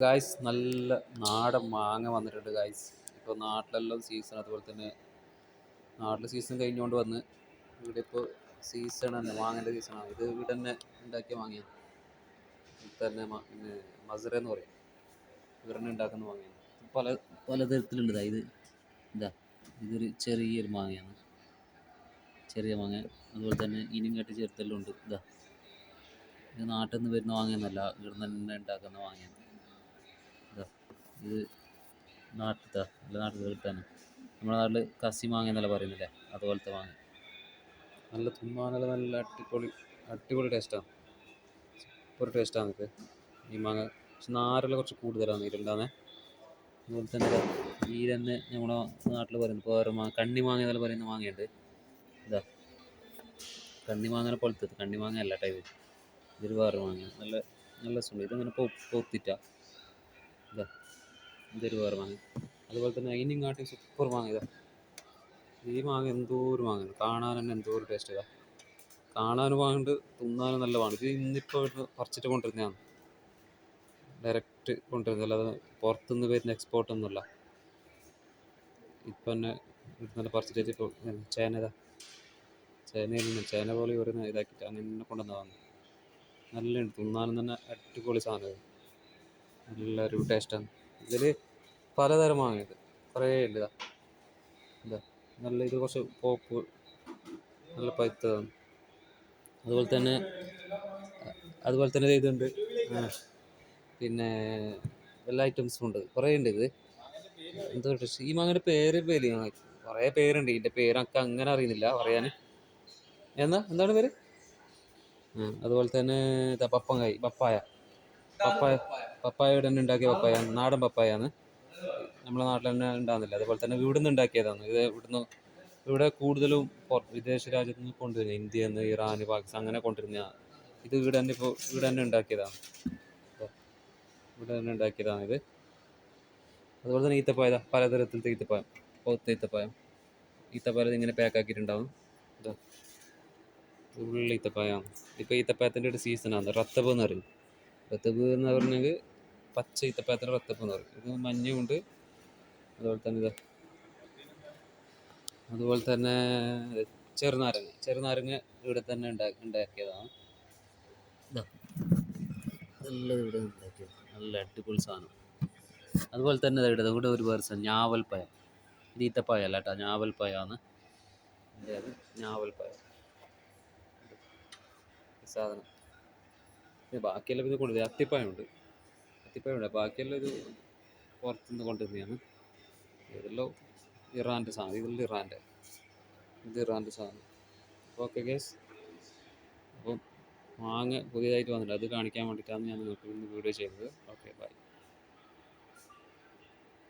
Guys നല്ല നാടൻ മാങ്ങ വന്നിട്ടുണ്ട് ഗായ്സ് ഇപ്പോൾ നാട്ടിലെല്ലാം സീസൺ അതുപോലെ തന്നെ നാട്ടിലെ സീസൺ കഴിഞ്ഞുകൊണ്ട് വന്ന് ഇവിടെ ഇപ്പോൾ സീസൺ തന്നെ മാങ്ങേന്റെ സീസണാണ് ഇത് ഇവിടെ തന്നെ ഉണ്ടാക്കിയ മാങ്ങയാണ്. തന്നെ പിന്നെ എന്ന് പറയും. ഇവിടെ തന്നെ ഉണ്ടാക്കുന്ന മാങ്ങയാണ്. പല പലതരത്തിലുണ്ട് ഇത്. ഇതാ ഇതൊരു ചെറിയൊരു മാങ്ങയാണ്. ചെറിയ മാങ്ങ. അതുപോലെ തന്നെ ഇനിയും കെട്ടി ചേർത്തെല്ലാം ഉണ്ട് ഇതാ ഇത് നാട്ടിൽ നിന്ന് വരുന്ന മാങ്ങയൊന്നുമല്ല ഇവിടെ നിന്ന് തന്നെ ഉണ്ടാക്കുന്ന മാങ്ങയാണ്. ഇത് നാട്ടിലത്തെ നല്ല നാട്ടിൽ കിട്ടാൻ നമ്മുടെ നാട്ടിൽ കസി മാങ്ങ എന്നല്ല പറയുന്നില്ലേ അതുപോലത്തെ മാങ്ങ. നല്ല തുമ്മാനല്ല നല്ല അടിപൊളി അടിപൊളി ടേസ്റ്റാണ് സൂപ്പർ ടേസ്റ്റാണ് ഇത് ഈ മാങ്ങ പക്ഷെ നാരല്ല കുറച്ച് കൂടുതലാണ് ഇതിലുണ്ടാകുന്നത് അതുപോലെ തന്നെ ഈ തന്നെ നമ്മുടെ നാട്ടിൽ പറയുന്നത് ഇപ്പോൾ വേറെ മാങ്ങ കണ്ണി മാങ്ങ എന്നല്ല പറയുന്ന മാങ്ങയുണ്ട്. ഇതാ കണ്ണി മാങ്ങനെ പോലത്തെ കണ്ണി മാങ്ങ അല്ല ടൈപ്പ് ഇതൊരു വേറെ മാങ്ങ. നല്ല നല്ല സുഖം ഇതങ്ങനെ പൊ പൊത്തിട്ട. ഇതാ ഇതൊരു വേറെ മാങ്ങ. അതുപോലെ തന്നെ അതിനും കാട്ടി സൂപ്പർ മാങ്ങ ഈ മാങ്ങ എന്തോ ഒരു മാങ്ങ കാണാൻ തന്നെ എന്തോ ഒരു ടേസ്റ്റ് ഇതാ. കാണാനും വാങ്ങുന്നുണ്ട് തിന്നാനും നല്ല വാങ്ങും ഇത് ഇന്നിപ്പോൾ ഇവിടുന്ന് പറിച്ചിട്ട് കൊണ്ടിരുന്നതാണ് ഡയറക്റ്റ് കൊണ്ടുവരുന്നത്. അല്ലാതെ പുറത്തുനിന്ന് വരുന്ന എക്സ്പോർട്ട് ഒന്നുമല്ല ഇപ്പം തന്നെ ഇന്നലെ പറിച്ചിട്ട് ഇപ്പോൾ ഇതാ ചേനയിൽ നിന്ന് ചേന പോലെ ഒരു ഇതാക്കിയിട്ട് അങ്ങനെ കൊണ്ടുവന്നതാണ് നല്ലുണ്ട്. തിന്നാനും തന്നെ അടിപൊളി സാധനം നല്ലൊരു ടേസ്റ്റാണ് ഇതിൽ പലതരം മാങ്ങ ഇത് കുറേ ഉണ്ട് ഇതാ ഇതാ നല്ല ഇത് കുറച്ച് പോപ്പ് നല്ല പഴുത്തതാണ് അതുപോലെ തന്നെ അതുപോലെ തന്നെ ഇതുണ്ട്. പിന്നെ എല്ലാ ഐറ്റംസും ഉണ്ട്. കുറേ ഉണ്ട് ഇത്. എന്തോ ഈ മാങ്ങയുടെ പേര് പേര് കുറേ പേരുണ്ട്. ഇതിന്റെ പേരൊക്കെ അങ്ങനെ അറിയുന്നില്ല പറയാൻ. എന്നാ? എന്താണ് പേര്? അതുപോലെ തന്നെ പപ്പങ്കായി പപ്പായ. പപ്പായ പപ്പായ ഇവിടെ തന്നെ ഉണ്ടാക്കിയ പപ്പായ നാടൻ പപ്പായാണ്. നമ്മുടെ നാട്ടിൽ തന്നെ ഉണ്ടാകുന്നില്ല അതുപോലെ തന്നെ ഇവിടുന്ന് ഉണ്ടാക്കിയതാണ്. ഇത് ഇവിടുന്ന് ഇവിടെ കൂടുതലും വിദേശ രാജ്യത്ത് നിന്ന് കൊണ്ടുവരുന്നത് ഇന്ത്യ നിന്ന് ഇറാൻ പാകിസ്ഥാൻ അങ്ങനെ കൊണ്ടുവരുന്ന ഇത് ഇവിടെ തന്നെ ഇപ്പോൾ ഇവിടെ തന്നെ ഉണ്ടാക്കിയതാണ്. ഇവിടെ തന്നെ ഉണ്ടാക്കിയതാണ് ഇത്. അതുപോലെ തന്നെ ഈത്തപ്പായ പലതരത്തിലത്തെ ഈത്തപ്പായം പൗത്ത ഈത്തപ്പായം ഈത്തപ്പായം ഇങ്ങനെ പാക്ക് ആക്കിയിട്ടുണ്ടാവും. ഇതാ ഉള്ള ഈത്തപ്പായ ഇപ്പോൾ ഈത്തപ്പായത്തിന്റെ ഒരു സീസണാണ് റത്തബ് എന്ന് പറയും. റത്തബ് എന്ന് പറഞ്ഞെങ്കിൽ പച്ച ഇത്തപ്പാത്ര വത്തപ്പ് എന്ന് പറയും. ഇത് മഞ്ഞുമുണ്ട് അതുപോലെ തന്നെ ഇത്. അതുപോലെ തന്നെ ചെറുനാരങ്ങ. ചെറുനാരങ്ങ ഇവിടെ തന്നെ ഉണ്ടാക്കി ഉണ്ടാക്കിയതാണ്. നല്ല ഇവിടെ ഉണ്ടാക്കിയത്. നല്ല അടിപൊളി സാധനം. അതുപോലെ തന്നെ ഇവിടെ ഇവിടെ ഒരു വേറെ സാധനം ഞാവൽപ്പഴം ഇത് ഈത്തപ്പഴം അല്ല കേട്ടോ ഞാവൽപ്പഴമാണ് അത് ഞാവൽ പയ സാധനം. ബാക്കിയെല്ലാം ഇത് കൊണ്ടുവരും അത്തിപ്പഴമുണ്ട്. അത്തിപ്പഴമുണ്ട്. ബാക്കിയെല്ലാം ഇത് പുറത്തുനിന്ന് കൊണ്ടുവരുന്നതാണ്. ഇതെല്ലാം ഇറാന്റെ സാധനം. ഇതെല്ലാം ഇറാന്റെ. ഇത് ഇറാന്റെ സാധനം. ഓക്കെ ഗേസ് അപ്പം മാങ്ങ പുതിയതായിട്ട് വന്നിട്ടുണ്ട്. അത് കാണിക്കാൻ വേണ്ടിയിട്ടാണ് ഞാൻ നിങ്ങൾക്ക് വീഡിയോ ചെയ്തത് ഓക്കെ ബൈ